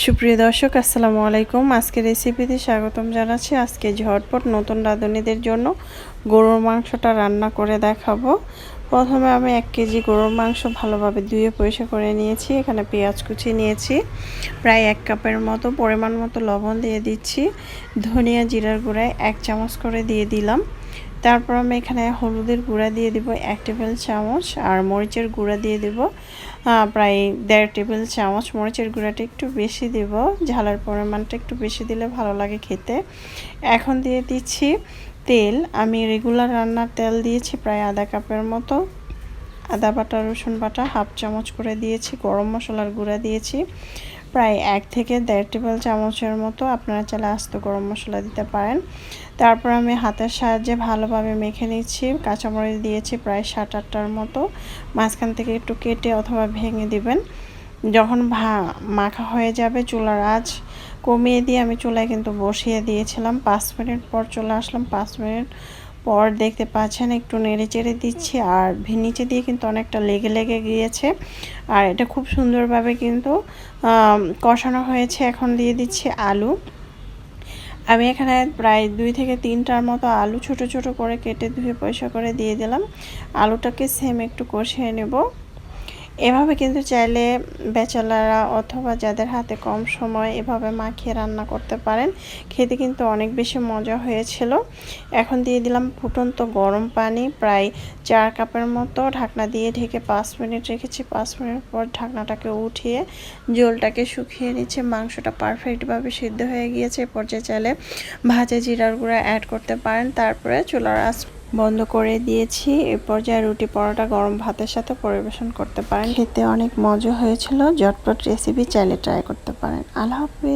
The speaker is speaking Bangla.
সুপ্রিয় দর্শক, আসসালামু আলাইকুম। আজকে রেসিপিতে স্বাগতম জানাচ্ছি। আজকে ঝটপট নতুন রাঁধুনিদের জন্য গরুর মাংসটা রান্না করে দেখাবো। প্রথমে আমি এক কেজি গরুর মাংস ভালোভাবে ধুয়ে পরিষ্কার করে নিয়েছি। এখানে পেঁয়াজ কুচি নিয়েছি। প্রায় এক কাপের মতো পরিমাণ মতো লবণ দিয়ে দিচ্ছি। ধনিয়া জিরার গুঁড়ায় এক চামচ করে দিয়ে দিলাম। তারপর আমি এখানে হলুদের গুঁড়া দিয়ে দিব এক টেবিল চামচ আর মরিচের গুঁড়া দিয়ে দিব প্রায় দেড় টেবিল চামচ মরিচের গুঁড়াটা একটু বেশি দেব। ঝালের পরিমাণটা একটু বেশি দিলে ভালো লাগে খেতে। এখন দিয়ে দিচ্ছি তেল। আমি রেগুলার রান্নার তেল দিয়েছি প্রায় আধা কাপের মতো। আদা বাটা, রসুন বাটা, হাফ চামচ করে দিয়েছি। গরম মশলার গুঁড়া দিয়েছি। প্রায় এক থেকে দেড় টেবিল চামচের মতো আপনারা চাইলে আস্ত গরম মশলা দিতে পারেন। তারপর আমি হাতের সাহায্যে ভালোভাবে মেখে নিচ্ছি। কাঁচামরিচ দিয়েছি প্রায় সাত আটটার মতো। মাঝখান থেকে একটু কেটে অথবা ভেঙে দিবেন। যখন ভা, মাখা হয়ে যাবে চুলার আঁচ কমিয়ে দিয়ে আমি চুলায় কিন্তু বসিয়ে দিয়েছিলাম। পাঁচ মিনিট পর চলে আসলাম। পাঁচ মিনিট পর দেখতে পাচ্ছেন একটু নেড়ে চেড়ে দিচ্ছি, আর নিচে দিয়ে কিন্তু অনেকটা লেগে লেগে গিয়েছে। আর এটা খুব সুন্দরভাবে কিন্তু কষানো হয়েছে। এখন দিয়ে দিচ্ছি আলু। আমি এখানে প্রায় দুই থেকে তিনটার মতো আলু ছোট ছোট করে কেটে ধুয়ে পয়সা করে দিয়ে দিলাম। আলুটাকে সেম একটু কষিয়ে নেব। এভাবে কিন্তু চাইলে বেচালারা অথবা যাদের হাতে কম সময় এভাবে মাখিয়ে রান্না করতে পারেন, খেতে কিন্তু অনেক বেশি মজা হয়েছিল। এখন দিয়ে দিলাম ফুটন্ত গরম পানি, প্রায় চার কাপের মতো ঢাকনা দিয়ে ঢেকে পাঁচ মিনিট রেখেছি। পাঁচ মিনিট পর ঢাকনাটাকে উঠিয়ে জলটাকে শুকিয়ে নিচ্ছে। মাংসটা পারফেক্টভাবে সিদ্ধ হয়ে গিয়েছে। পর্যায়ে চাইলে ভাজা জিরার গুঁড়া অ্যাড করতে পারেন। তারপরে চুলার আঁচ বন্ধ করে দিয়েছি। এ পর্যায়ে রুটি পরোটা, গরম ভাতের সাথে পরিবেশন করতে পারেন। খেতে অনেক মজা হয়েছিল। ঝটপট রেসিপি চাইলে ট্রাই করতে পারেন। আল্লাহ হাফিজ।